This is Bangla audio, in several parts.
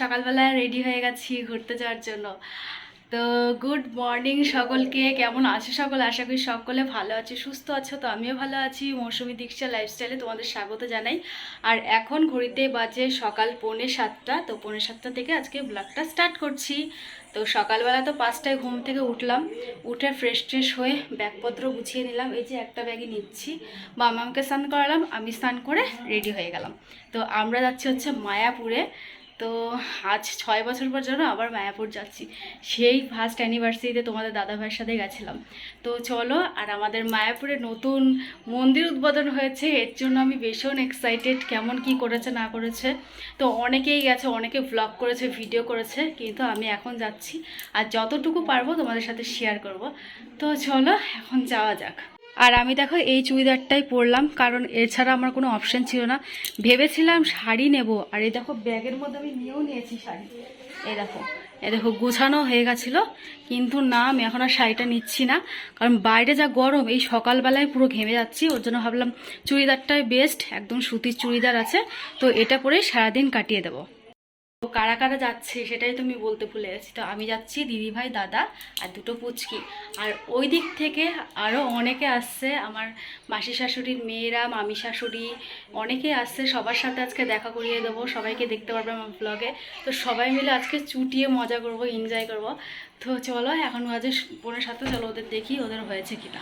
সকালবেলা রেডি হয়ে গেছি ঘুরতে যাওয়ার জন্য। তো গুড মর্নিং সকলকে, কেমন আছে সকল? আশা করি সকলে ভালো আছে, সুস্থ আছো তো? আমিও ভালো আছি। মৌসুমী দীক্ষা লাইফস্টাইলে তোমাদের স্বাগত জানাই। আর এখন ঘড়িতে বাজে সকাল পৌনে সাতটা, তো পৌনে সাতটা থেকে আজকে ব্লগটা স্টার্ট করছি। তো সকালবেলা তো পাঁচটায় ঘুম থেকে উঠলাম, উঠে ফ্রেশ ট্রেশ হয়ে ব্যাগপত্র গুছিয়ে নিলাম। এই যে একটা ব্যাগে নিচ্ছি বা আমাকে স্নান করালাম, আমি স্নান করে রেডি হয়ে গেলাম। তো আমরা যাচ্ছি হচ্ছে মায়াপুরে। তো আজ ছয় বছর পর যেন আবার মায়াপুর যাচ্ছি। সেই ফার্স্ট অ্যানিভার্সারিতে তোমাদের দাদা ভাইয়ের সাথে গেছিলাম। তো চলো, আর আমাদের মায়াপুরে নতুন মন্দির উদ্বোধন হয়েছে। এর জন্য আমি ভীষণ এক্সাইটেড কেমন কি করেছে, না করেছে। তো অনেকেই গেছে, অনেকে ব্লগ করেছে ভিডিও করেছে, কিন্তু আমি এখন যাচ্ছি। আর যতটুকু পারব তোমাদের সাথে শেয়ার করব। তো চলো, এখন যাওয়া যাক। আর আমি দেখো এই চুড়িদারটাই পরলাম, কারণ এছাড়া আমার কোনো অপশান ছিল না। ভেবেছিলাম শাড়ি নেব, আর এই দেখো ব্যাগের মধ্যে আমি নিয়েও নিয়েছি শাড়ি। এই দেখো এই দেখো গোছানো হয়ে গেছিল, কিন্তু না, আমি এখন আর শাড়িটা নিচ্ছি না, কারণ বাইরে যা গরম, এই সকালবেলায় পুরো ঘেমে যাচ্ছি, ওর জন্য ভাবলাম চুড়িদারটাই বেস্ট একদম সুতির চুড়িদার আছে, তো এটা পরেই সারাদিন কাটিয়ে দেবো। তো কারা কারা যাচ্ছে সেটাই তুমি বলতে ভুলে গেছি। তো আমি যাচ্ছি দিদিভাই দাদা আর দুটো পুচকি। আর ওই দিক থেকে আরও অনেকে আসছে, আমার মাসি শাশুড়ির মেয়েরা, মামি শাশুড়ি অনেকে আসছে। সবার সাথে আজকে দেখা করিয়ে দেবো। সবাইকে দেখতে পারবে আমার ব্লগে তো সবাই মিলে আজকে চুটিয়ে মজা করব এনজয় করব। তো চলো, এখন বাজে বোনের সাথে চলো ওদের দেখি ওদের হয়েছে কিনা।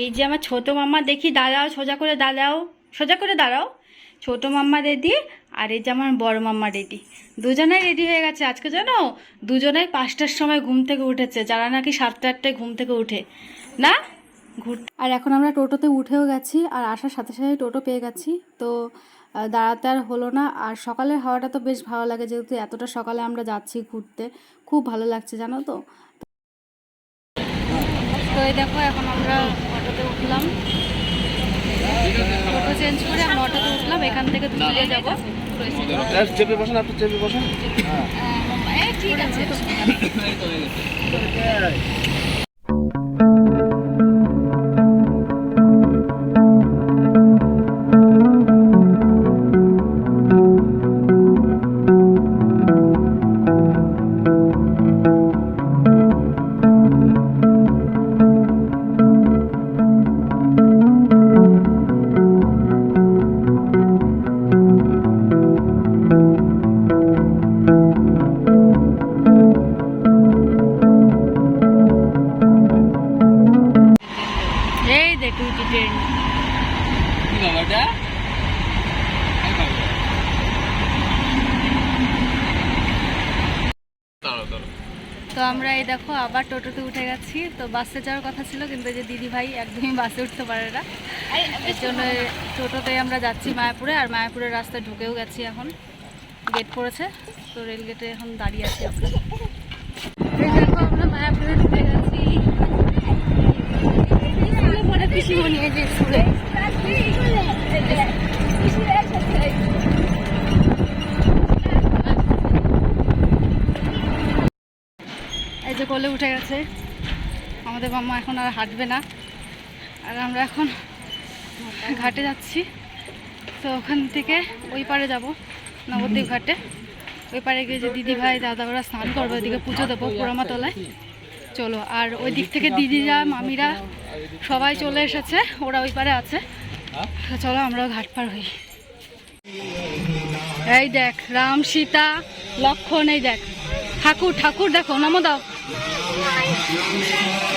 এই যে আমার ছোট মামা, দেখি দাঁড়াও, সোজা করে দাঁড়াও। সোজা করে দাঁড়াও। ছোট মাম্মা রেডি আর এই যে আমার বড় মাম্মা রেডি। দুজনেই রেডি হয়ে গেছে আজকে জানো? দুজনেই পাঁচটার সময় ঘুম থেকে উঠেছে যারা নাকি সাতটা আটটায় ঘুম থেকে উঠে। না? ঘুর আর এখন আমরা টোটোতে উঠেও গেছি আর আসার সাথে সাথে টোটো পেয়ে গেছি। তো দাঁড়াতে আর হলো না। আর সকালের হাওয়াটা তো বেশ ভালো লাগে যেহেতু এতটা সকালে আমরা যাচ্ছি ঘুরতে। খুব ভালো লাগছে জানো তো? তো এই দেখো এখন আমরা অটোতে উঠলাম। টোটো চেঞ্জ করে আমরা অটোতে উঠলাম এখান থেকে দুপুরে যাব। চেপে বসেন আপনি চেপে বসেন। ঠিক আছে। টোটোতে উঠে গেছি। তো বাসে যাওয়ার কথা ছিল কিন্তু যে দিদি ভাই একদমই বাসে উঠতে পারে না। এর জন্য টোটোতে আমরা যাচ্ছি মায়াপুরে আর মায়াপুরের রাস্তায় ঢুকেও গেছি এখন। গেট পড়েছে তো রেল গেটে এখন দাঁড়িয়ে আছি আমরা। দেখো আমরা মায়াপুরে ঢুকে গেছি। স্কুলে পিসিমণি এই যে স্কুলে। এই যে কোলে উঠে গেছে। আমাদের মাম্মা এখন আর হাঁটবে না। আর আমরা এখন ঘাটে যাচ্ছি। তো ওখান থেকে ওই পারে যাব, নবদ্বীপ ঘাটে। ওই পারে গিয়ে যে দিদি ভাই দাদা ওরা স্নান করবে ওইদিকে পুজো দেবো পোড়ামাতলায়। চলো, আর ওই দিক থেকে দিদিরা, মামিরা সবাই চলে এসেছে, ওরা ওই পারে আছে। চলো, আমরাও ঘাট পার হই। এই দেখ, রাম সীতা, লক্ষণ, এই দেখ। ঠাকুর ঠাকুর দেখো, নম দাও। Thank you.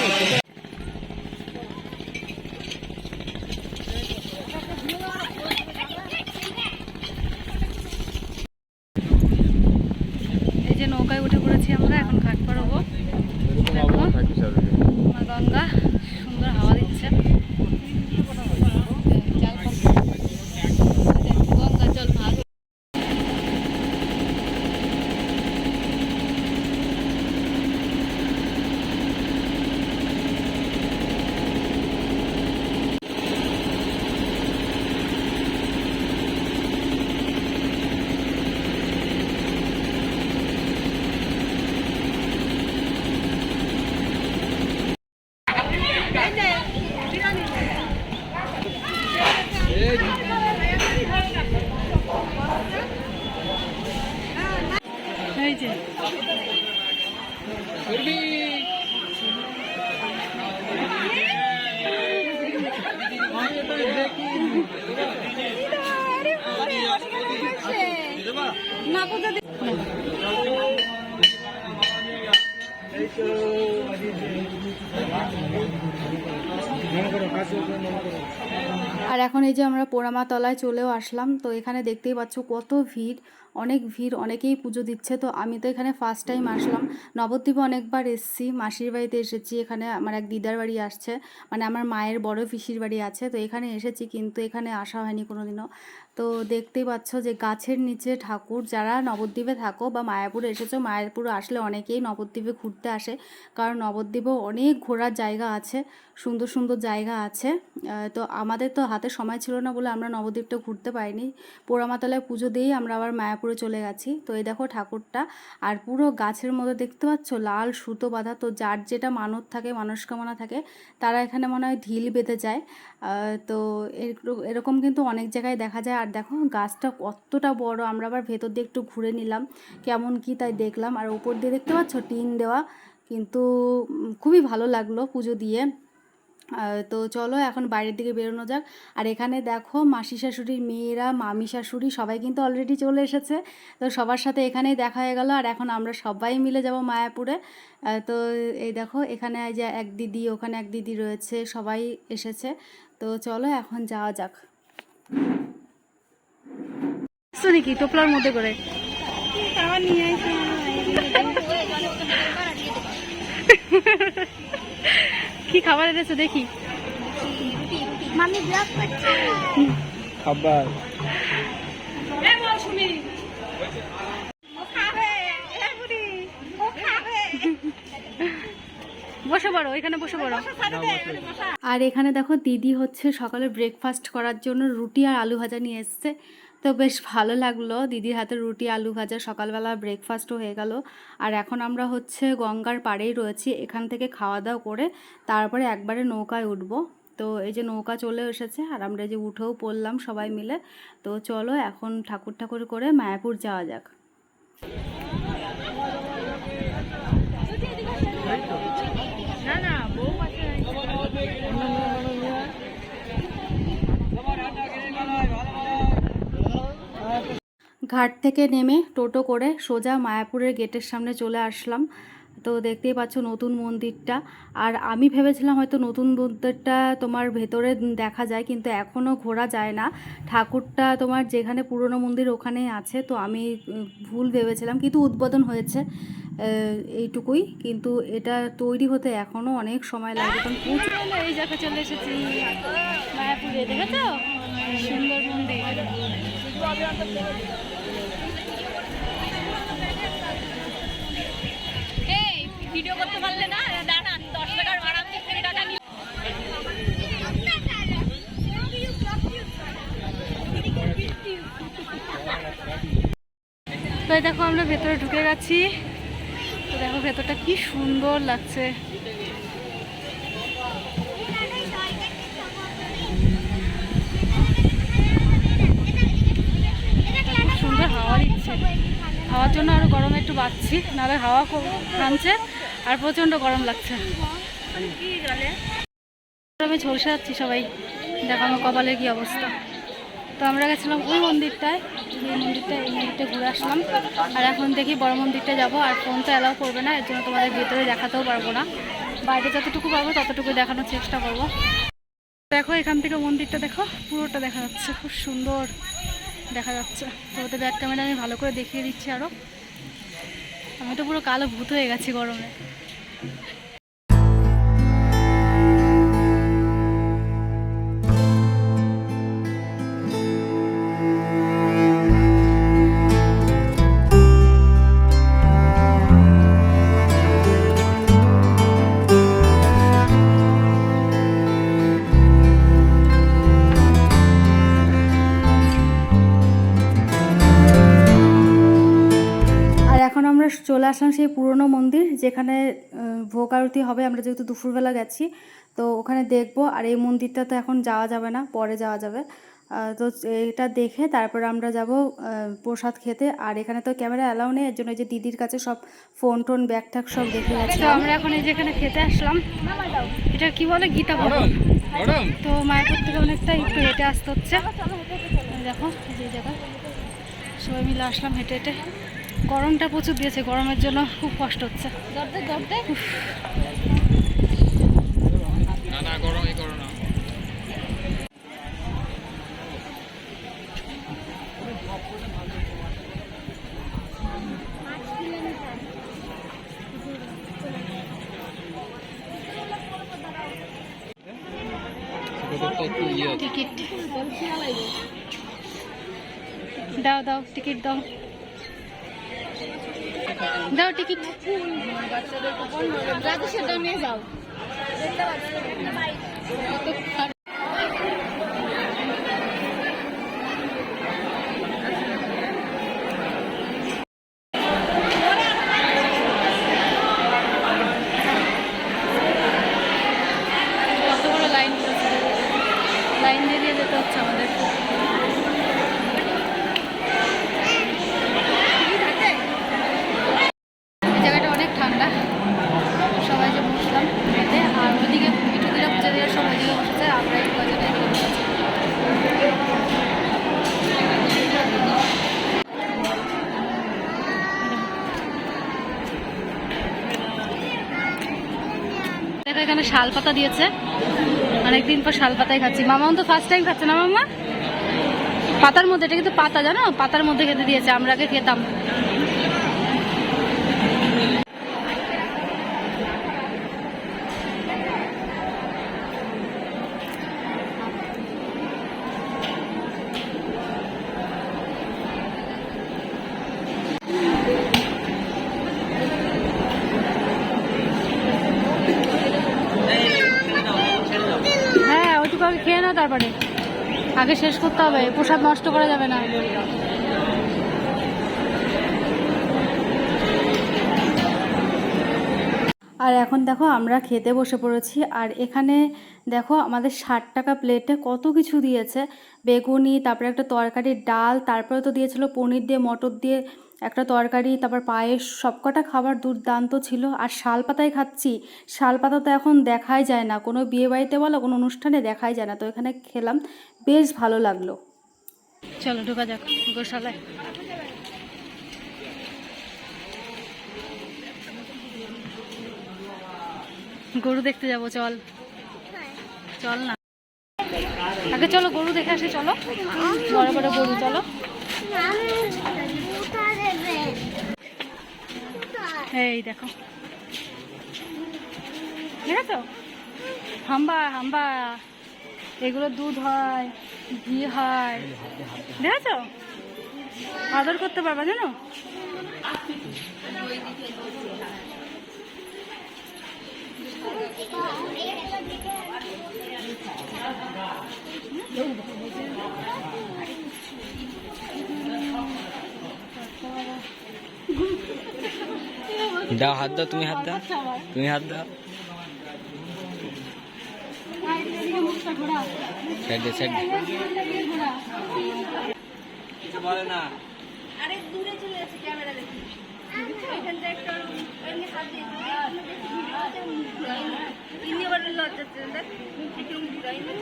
আর এখন এই যে আমরা পোড়ামা তলায় চলেও আসলাম, তো এখানে দেখতেই পাচ্ছ কত ভিড়, অনেক ভিড়, অনেকেই পুজো দিচ্ছে। তো আমি তো এখানে ফার্স্ট টাইম আসলাম। নবদ্বীপে অনেকবার এসেছি, মাসির বাড়িতে এসেছি, এখানে আমার এক দিদার বাড়ি আসছে মানে আমার মায়ের বড় পিসির বাড়ি আছে, তো এখানে এসেছি, কিন্তু এখানে আসা হয়নি কোনোদিনও। তো দেখতেই পাচ্ছ যে গাছের নিচে ঠাকুর, যারা নবদ্বীপে থাকো বা মায়াপুরে এসেছ, মায়াপুরে আসলে অনেকেই নবদ্বীপে ঘুরতে আসে। কারণ নবদ্বীপেও অনেক ঘোরার জায়গা আছে, সুন্দর সুন্দর জায়গা আছে। তো আমাদের তো হাতে সময় ছিল না বলে আমরা নবদ্বীপটা ঘুরতে পারিনি। পোড়ামাতলায় পুজো দিয়েই আমরা আবার মায়াপুরে চলে গেছি। তো এই দেখো ঠাকুরটা, আর পুরো গাছের মধ্যে দেখতে পাচ্ছ লাল সুতো বাঁধা। তো যার যেটা মানত থাকে, মানসকামনা থাকে, তারা এখানে মনে হয় ঢিল বেঁধে যায়। তো এরকম- কিন্তু অনেক জায়গায় দেখা যায়। আর দেখো, গাছটা কতটা বড়, আমরা আবার ভেতর দিয়ে একটু ঘুরে নিলাম, কেমন কি তাই দেখলাম। আর উপর দিয়ে দেখতে পাচ্ছ, টিন দেওয়া, কিন্তু খুবই ভালো লাগল পুজো দিয়ে। তো চলো, এখন বাইরের দিকে বেরোনো যাক। আর এখানে দেখো, মাসি শাশুড়ির মেয়েরা, মামি শাশুড়ি সবাই কিন্তু অলরেডি চলে এসেছে। তো সবার সাথে এখানেই দেখা হয়ে গেল। আর এখন আমরা সবাই মিলে যাব মায়াপুরে। তো এই দেখো, এখানে যে এক দিদি, ওখানে এক দিদি রয়েছে, সবাই এসেছে। তো চলো এখন যাওয়া যাক। নাকি টোপলার মধ্যে করে? কি খাবার এনেছো দেখি? মামি ব্লগ করছে খাবার ও খাবে এ বুড়ি ও খাবে বসে পড়ো এখানে বসে পড়ো। আর এখানে দেখো দিদি হচ্ছে সকালে ব্রেকফাস্ট করার জন্য রুটি আর আলু ভাজা নিয়ে এসছে। তো বেশ ভালো লাগল দিদির হাতে রুটি আলু ভাজা সকালবেলা ব্রেকফাস্টও হয়ে গেল। আর এখন আমরা হচ্ছে গঙ্গার পাড়েই রয়েছি এখান থেকে খাওয়া দাওয়া করে তারপরে একবারে নৌকায় উঠবো। তো এই যে নৌকা চলে এসেছে আর আমরা এই যে উঠেও পড়লাম সবাই মিলে। তো চলো এখন ঠাকুর ঠাকুর করে মায়াপুর যাওয়া যাক না না বউ আছে ঘাট থেকে নেমে টোটো করে সোজা মায়াপুরের গেটের সামনে চলে আসলাম। তো দেখতেই পাচ্ছ নতুন মন্দিরটা। আর আমি ভেবেছিলাম হয়তো নতুন মন্দিরটা তোমার ভেতরে দেখা যায়, কিন্তু এখনও ঘোরা যায় না। ঠাকুরটা তোমার যেখানে পুরনো মন্দির ওখানেই আছে, তো আমি ভুল ভেবেছিলাম, কিন্তু উদ্বোধন হয়েছে এইটুকুই। কিন্তু এটা তৈরি হতে এখনও অনেক সময় লাগে। কারণ এই চলে এসেছি, মায়াপুরে সুন্দর মন্দির। ভিডিও করতে পারলে না, দাঁড়ান, দশ টাকার ভাড়া কুড়ি টাকা তো দেখো আমরা ভেতরে ঢুকে গেছি। তো দেখো ভেতরটা কি সুন্দর লাগছে। সুন্দর হাওয়া দিচ্ছে। হাওয়ার জন্য আরও গরম একটু বাড়ছি নাহলে হাওয়া খুব টানছে আর প্রচণ্ড গরম লাগছে। আমি ঝলসে যাচ্ছি সবাই। দেখো আমার কপালের কি অবস্থা। তো আমরা গেছিলাম ওই মন্দিরটায়, যে মন্দিরটা এই মন্দিরটা ঘুরে আসলাম। আর এখন দেখি বড় মন্দিরটা যাব, আর ফোন তো অ্যালাউ করবে না, এর জন্য তোমাদের ভেতরে দেখাতেও পারব না। বাইরে যতটুকু পারব ততটুকু দেখানোর চেষ্টা করব। দেখো এখান থেকে মন্দিরটা, দেখো, পুরোটা দেখা যাচ্ছে। খুব সুন্দর দেখা যাচ্ছে। তো ওদের ব্যাক ক্যামেরা আমি ভালো করে দেখিয়ে দিচ্ছি আরও আমি তো পুরো কালো ভূত হয়ে গেছি গরমে। চলে আসলাম সেই পুরনো মন্দির যেখানে ভোগ আরতি হবে। আমরা যেহেতু দুপুরবেলা গেছি তো ওখানে দেখব। আর এই মন্দিরটা তো এখন যাওয়া যাবে না পরে যাওয়া যাবে। তো এটা দেখে তারপর আমরা যাব প্রসাদ খেতে। আর এখানে তো ক্যামেরা অ্যালাউ নেই এর জন্য এই যে দিদির কাছে সব ফোন টোন ব্যাগ ট্যাগ সব দেখে গেছি। তো আমরা এখন এই যেখানে খেতে আসলাম এটা কি বলে? গীতা ভবন। তো মায়াপুর থেকে অনেকটা একটু হেঁটে আসতে হচ্ছে। দেখো যে জায়গা সবাই মিলে আসলাম হেঁটে হেঁটে। গরমটা প্রচুর দিয়েছে গরমের জন্য খুব কষ্ট হচ্ছে। উফ। দাও ইয়ে টিকিট দাও। দাও টিকিট। বাচ্চাদের সেটা নিয়ে যাও কত বড় লাইন পড়েছে লাইন দিয়ে দিয়ে যেতে হচ্ছে আমাদের এই জায়গাটা অনেক ঠান্ডা সবাই যে বসলাম খেতে আর ওইদিকে একটু দিলে পুজো দেওয়ার সময় ওইদিকে বসেছে আমরা এই কজনে এদিকে বসেছি দেখো এখানে শাল পাতা দিয়েছে। অনেকদিন পর শাল পাতাই খাচ্ছি। মামাও তো ফার্স্ট টাইম খাচ্ছে না মামা পাতার মধ্যে, এটা কিন্তু পাতা, জানো? পাতার মধ্যে খেতে দিয়েছে আমরা আগে খেতাম। তারপরে? আগে শেষ করতে হবে, প্রসাদ নষ্ট করা যাবে না। আর এখন দেখো আমরা খেতে বসে পড়েছি, আর এখানে দেখো আমাদের ষাট টাকা প্লেটে কত কিছু দিয়েছে। বেগুনি, তারপরে একটা তরকারি ডাল, তারপরে তো দিয়েছিল পনির দিয়ে, মটর দিয়ে একটা তরকারি, তারপর পায়েস, সবকটা খাবার দুর্দান্ত ছিল। আর শাল পাতায় খাচ্ছি। শাল পাতা তো এখন দেখাই যায় না। কোনো বিয়ে বাড়িতে বলো, কোনো অনুষ্ঠানে দেখাই যায় না। তো এখানে খেলাম। বেশ ভালো লাগল। চলো, ঢোকা যাক গোশালায়। গরু দেখতে যাব, চল। চল না। আগে চলো, গরু দেখে আসি, চলো। বড় বড় গরু, চলো। এই দেখো। দেখেছ? হাম্বা হাম্বা। এগুলো দুধ হয়, ঘি হয়। দেখেছ? আদর করতে পারবা, জানো? দাও হাত দাও তুমি হাত দাও। তুমি হাত দাও। সাইড দে সাইড কিছু বলে না। আরে দূরে চলে যাচ্ছে ক্যামেরা দেখি। এখানটা একটা এমনি হাত দিয়ে ইন্নি বড় লজ্জা দেখ। একটু ঘুরাই না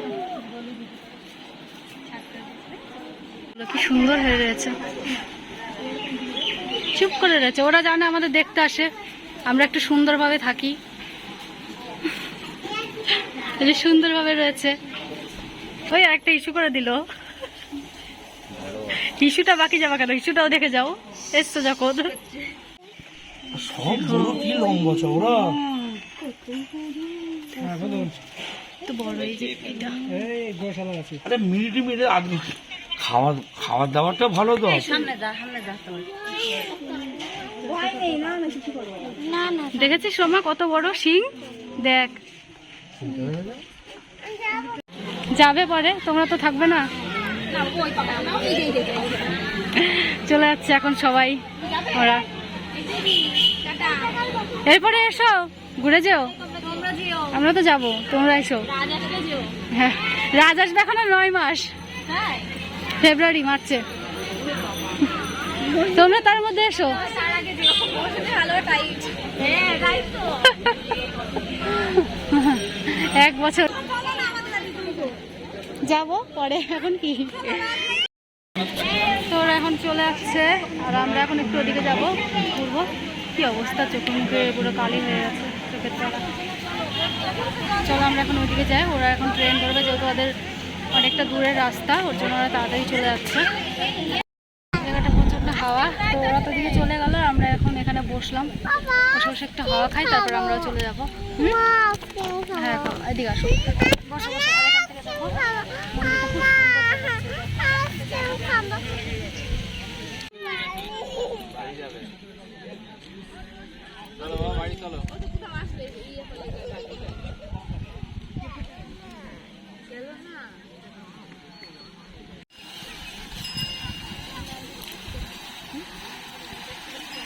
কি সুন্দর হয়ে রয়েছে। চুপ করে রয়েছে। ওরা জানে আমাদের দেখতে আসে। আমরা একটু সুন্দরভাবে থাকি। এই যে সুন্দরভাবে রয়েছে। ওই একটা ইস্যু করে দিল। ইস্যুটা বাকি যাবে কেন? ইস্যুটাও দেখে যাও। এসছো যখন। সব গরু কি লম্বা চওড়া? তো বড় এই যে এটা। আরে মিনিটে মিনিটে আদমি খাওয়া খাওয়ার দাওয়ারটা ভালো তো। দেখেছিস সোমা কত বড় শিং? দেখ। যাবে পরে তোমরা তো থাকবে না। চলে যাচ্ছে এখন সবাই ওরা। এরপরে এসো ঘুরে যেও। আমরা তো যাব তোমরা এসো। হ্যাঁ। রাজ আসবে এখন নয় মাস। ফেব্রুয়ারি মার্চে। তোমরা তার মধ্যে এসো। তার এক বছর। যাব পরে, এখন কি? তো ওরা এখন চলে আসছে, আর আমরা এখন একটু ওদিকে যাব, ঘুরবো। কি অবস্থা? চোখে মুখে পুরো কালি হয়ে গেছে, চোখের তলা চলো আমরা এখন ওইদিকে যাই, ওরা এখন ট্রেন ধরবে, যেহেতু ওদের অনেকটা দূরের রাস্তা, ওর জন্য ওরা তাড়াতাড়ি চলে যাচ্ছে। হাওয়া তো ওরা তো দিকে চলে গেল, আমরা এখন এখানে বসলাম। বসে বসে একটু হাওয়া খাই, তারপর আমরাও চলে যাব? হ্যাঁ মন্দিরটা খুব সুন্দর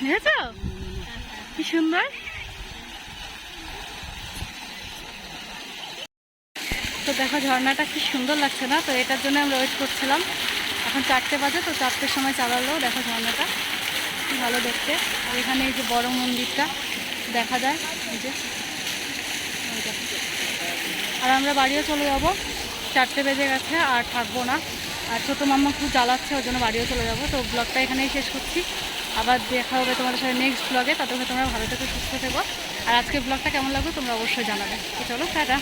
দেখেছ কি সুন্দর। তো দেখো, ঝর্ণাটা কি সুন্দর লাগছে না? তো এটার জন্য আমরা ওয়েট করছিলাম। এখন চারটে বাজে, তো চারটের সময় চালালো দেখো ঝর্ণাটা। ভালো দেখতে। আর এখানে এই যে বড় মন্দিরটা দেখা যায়, এই যে। আর আমরা বাড়িও চলে যাব। চারটে বেজে গেছে, আর থাকব না। আর ছোটো মাম্মা খুব জ্বালাচ্ছে, ওর জন্য বাড়িও চলে যাব। তো ব্লগটা এখানেই শেষ করছি। আবার দেখা হবে তোমাদের সাথে নেক্সট ব্লগে ততক্ষণ তোমরা ভালো থেকে, সুস্থ থেকো। আর আজকের ব্লগটা কেমন লাগবে তোমরা অবশ্যই জানাবে। তো চলো, টাটা।